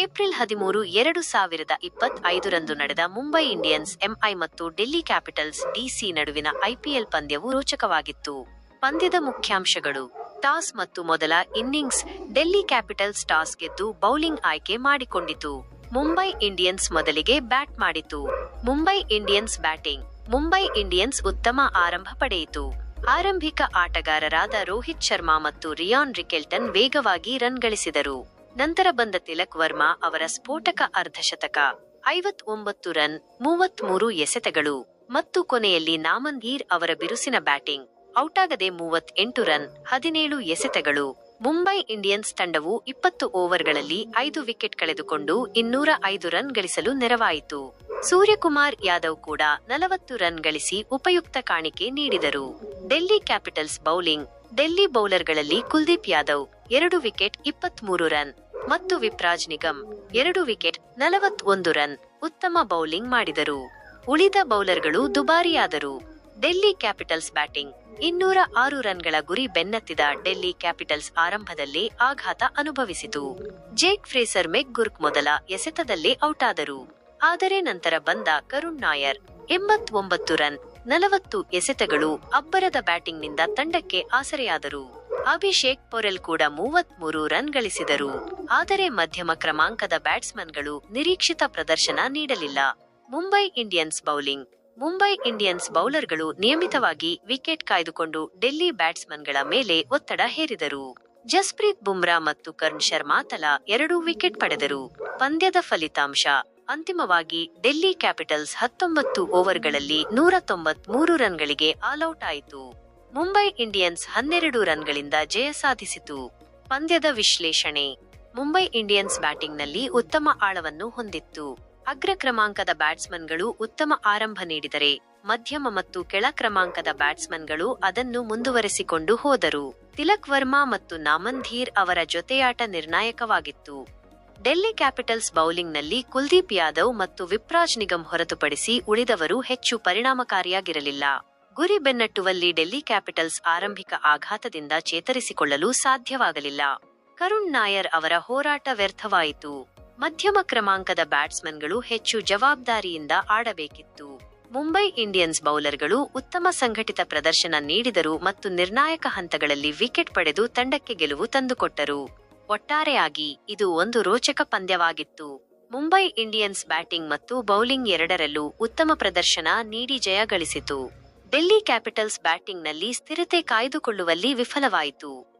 April ಹದಿಮೂರು, ಎರಡು ಸಾವಿರದ ಇಪ್ಪತ್ತೈದರಂದು ನಡೆದ ಮುಂಬೈ ಇಂಡಿಯನ್ಸ್, ಎಂಐ ಮತ್ತು ಡೆಲ್ಲಿ ಕ್ಯಾಪಿಟಲ್ಸ್ ಡಿಸಿ ನಡುವಿನ ಐಪಿಎಲ್ ಪಂದ್ಯವು ರೋಚಕವಾಗಿತ್ತು. ಪಂದ್ಯದ ಮುಖ್ಯಾಂಶಗಳು. ಟಾಸ್ ಮತ್ತು ಮೊದಲ ಇನ್ನಿಂಗ್ಸ್ ಡೆಲ್ಲಿ ಕ್ಯಾಪಿಟಲ್ಸ್ ಟಾಸ್ ಗೆದ್ದು ಬೌಲಿಂಗ್ ಆಯ್ಕೆ ಮಾಡಿಕೊಂಡಿತು. ಮುಂಬೈ ಇಂಡಿಯನ್ಸ್ ಮೊದಲಿಗೆ ಬ್ಯಾಟ್ ಮಾಡಿತು. Mumbai Indians batting. Mumbai Indians ಉತ್ತಮ ಆರಂಭ ಪಡೆಯಿತು. ಆರಂಭಿಕ ಆಟಗಾರರಾದ ರೋಹಿತ್ ಶರ್ಮಾ ಮತ್ತು ರಿಯಾನ್ ರಿಕೆಲ್ಟನ್ ವೇಗವಾಗಿ ರನ್ ಗಳಿಸಿದರು. ನಂತರ ಬಂದ ತಿಲಕ್ ವರ್ಮಾ ಅವರ ಸ್ಫೋಟಕ ಅರ್ಧಶತಕ ಒಂಬತ್ತು ರನ್, ಮೂವತ್ಮೂರು ಎಸೆತಗಳು ಮತ್ತು ಕೊನೆಯಲ್ಲಿ ನಾಮನ್ಗೀರ್ ಅವರ ಬಿರುಸಿನ ಬ್ಯಾಟಿಂಗ್. ಔಟಾಗದೆ ಮೂವತ್ ಎಂಟು ರನ್, ಹದಿನೇಳು ಎಸೆತಗಳು. ಮುಂಬೈ ಇಂಡಿಯನ್ಸ್ ತಂಡವು ಇಪ್ಪತ್ತು ಓವರ್ಗಳಲ್ಲಿ ಐದು ವಿಕೆಟ್ ಕಳೆದುಕೊಂಡು ಇನ್ನೂರ ಐದು ರನ್ ಗಳಿಸಲು ನೆರವಾಯಿತು. ಸೂರ್ಯಕುಮಾರ್ ಯಾದವ್ ಕೂಡ ನಲವತ್ತು ರನ್ ಗಳಿಸಿ ಉಪಯುಕ್ತ ಕಾಣಿಕೆ ನೀಡಿದರು. ಡೆಲ್ಲಿ ಕ್ಯಾಪಿಟಲ್ಸ್ ಬೌಲಿಂಗ್, ಡೆಲ್ಲಿ ಬೌಲರ್ಗಳಲ್ಲಿ ಕುಲ್ದೀಪ್ ಯಾದವ್ ಎರಡು ವಿಕೆಟ್ ಇಪ್ಪತ್ಮೂರು ರನ್ ಮತ್ತು ವಿಪ್ರಾಜ್ ನಿಗಮ್ ಎರಡು ವಿಕೆಟ್ ನಲವತ್ತೊಂದು ರನ್ ಉತ್ತಮ ಬೌಲಿಂಗ್ ಮಾಡಿದರು. ಉಳಿದ ಬೌಲರ್ಗಳು ದುಬಾರಿಯಾದರು. ಡೆಲ್ಲಿ ಕ್ಯಾಪಿಟಲ್ಸ್ ಬ್ಯಾಟಿಂಗ್ ಇನ್ನೂರ ಆರು ರನ್ಗಳ ಗುರಿ ಬೆನ್ನತ್ತಿದ ಡೆಲ್ಲಿ ಕ್ಯಾಪಿಟಲ್ಸ್ ಆರಂಭದಲ್ಲಿ ಆಘಾತ ಅನುಭವಿಸಿತು. ಜೇಕ್ ಫ್ರೇಸರ್ ಮೆಗ್ಗುರ್ಕ್ ಮೊದಲ ಎಸೆತದಲ್ಲಿ ಔಟ್ ಆದರು ಆದರೆ ನಂತರ ಬಂದ ಕರುಣ್ ನಾಯರ್ ಎಂಬತ್ತೊಂಬತ್ತು ರನ್ ನಲವತ್ತು ಎಸೆತಗಳು ಅಬ್ಬರದ ಬ್ಯಾಟಿಂಗ್ನಿಂದ ತಂಡಕ್ಕೆ ಆಸರೆಯಾದರು. ಅಭಿಷೇಕ್ ಪೊರೆಲ್ ಕೂಡ ಮೂವತ್ಮೂರು ರನ್ ಗಳಿಸಿದರು. ಆದರೆ ಮಧ್ಯಮ ಕ್ರಮಾಂಕದ ಬ್ಯಾಟ್ಸ್ಮನ್ಗಳು ನಿರೀಕ್ಷಿತ ಪ್ರದರ್ಶನ ನೀಡಲಿಲ್ಲ. Mumbai Indians bowling. Mumbai Indians ಬೌಲರ್ಗಳು ನಿಯಮಿತವಾಗಿ ವಿಕೆಟ್ ಕಾಯ್ದುಕೊಂಡು ಡೆಲ್ಲಿ ಬ್ಯಾಟ್ಸ್ಮನ್ಗಳ ಮೇಲೆ ಒತ್ತಡ ಹೇರಿದರು. ಜಸ್ಪ್ರೀತ್ ಬುಮ್ರಾ ಮತ್ತು ಕರ್ಣ್ ಶರ್ಮಾ ತಲಾ ಎರಡು ವಿಕೆಟ್ ಪಡೆದರು. ಪಂದ್ಯದ ಫಲಿತಾಂಶ, ಅಂತಿಮವಾಗಿ ಡೆಲ್ಲಿ ಕ್ಯಾಪಿಟಲ್ಸ್ ಹತ್ತೊಂಬತ್ತು ಓವರ್ಗಳಲ್ಲಿ ನೂರ ತೊಂಬತ್ಮೂರು ರನ್ಗಳಿಗೆ ಆಲ್ಔಟ್ ಆಯಿತು. ಮುಂಬೈ ಇಂಡಿಯನ್ಸ್ ಹನ್ನೆರಡು ರನ್ಗಳಿಂದ ಜಯ ಸಾಧಿಸಿತು. ಪಂದ್ಯದ ವಿಶ್ಲೇಷಣೆ. ಮುಂಬೈ ಇಂಡಿಯನ್ಸ್ ಬ್ಯಾಟಿಂಗ್ನಲ್ಲಿ ಉತ್ತಮ ಆಳವನ್ನು ಹೊಂದಿತ್ತು. ಅಗ್ರ ಕ್ರಮಾಂಕದ ಬ್ಯಾಟ್ಸ್ಮನ್ಗಳು ಉತ್ತಮ ಆರಂಭ ನೀಡಿದರೆ, ಮಧ್ಯಮ ಮತ್ತು ಕೆಳ ಕ್ರಮಾಂಕದ ಬ್ಯಾಟ್ಸ್ಮನ್ಗಳು ಅದನ್ನು ಮುಂದುವರೆಸಿಕೊಂಡು ಹೋದರು. ತಿಲಕ್ ವರ್ಮಾ ಮತ್ತು ನಾಮನ್ಧೀರ್ ಅವರ ಜೊತೆಯಾಟ ನಿರ್ಣಾಯಕವಾಗಿತ್ತು. ಡೆಲ್ಲಿ ಕ್ಯಾಪಿಟಲ್ಸ್ ಬೌಲಿಂಗ್ನಲ್ಲಿ ಕುಲ್ದೀಪ್ ಯಾದವ್ ಮತ್ತು ವಿಪ್ರಾಜ್ ನಿಗಮ್ ಹೊರತುಪಡಿಸಿ ಉಳಿದವರು ಹೆಚ್ಚು ಪರಿಣಾಮಕಾರಿಯಾಗಿರಲಿಲ್ಲ. ಗುರಿ ಬೆನ್ನಟ್ಟುವಲ್ಲಿ ಡೆಲ್ಲಿ ಕ್ಯಾಪಿಟಲ್ಸ್ ಆರಂಭಿಕ ಆಘಾತದಿಂದ ಚೇತರಿಸಿಕೊಳ್ಳಲು ಸಾಧ್ಯವಾಗಲಿಲ್ಲ. ಕರುಣ್ ನಾಯರ್ ಅವರ ಹೋರಾಟ ವ್ಯರ್ಥವಾಯಿತು. ಮಧ್ಯಮ ಕ್ರಮಾಂಕದ ಬ್ಯಾಟ್ಸ್ಮನ್ಗಳು ಹೆಚ್ಚು ಜವಾಬ್ದಾರಿಯಿಂದ ಆಡಬೇಕಿತ್ತು. ಮುಂಬೈ ಇಂಡಿಯನ್ಸ್ ಬೌಲರ್ಗಳು ಉತ್ತಮ ಸಂಘಟಿತ ಪ್ರದರ್ಶನ ನೀಡಿದರು ಮತ್ತು ನಿರ್ಣಾಯಕ ಹಂತಗಳಲ್ಲಿ ವಿಕೆಟ್ ಪಡೆದು ತಂಡಕ್ಕೆ ಗೆಲುವು ತಂದುಕೊಟ್ಟರು. ಒಟ್ಟಾರೆಯಾಗಿ ಇದು ಒಂದು ರೋಚಕ ಪಂದ್ಯವಾಗಿತ್ತು. ಮುಂಬೈ ಇಂಡಿಯನ್ಸ್ ಬ್ಯಾಟಿಂಗ್ ಮತ್ತು ಬೌಲಿಂಗ್ ಎರಡರಲ್ಲೂ ಉತ್ತಮ ಪ್ರದರ್ಶನ ನೀಡಿ ಜಯ ಗಳಿಸಿತು. ಡೆಲ್ಲಿ ಕ್ಯಾಪಿಟಲ್ಸ್ ಬ್ಯಾಟಿಂಗ್ನಲ್ಲಿ ಸ್ಥಿರತೆ ಕಾಯ್ದುಕೊಳ್ಳುವಲ್ಲಿ ವಿಫಲವಾಯಿತು.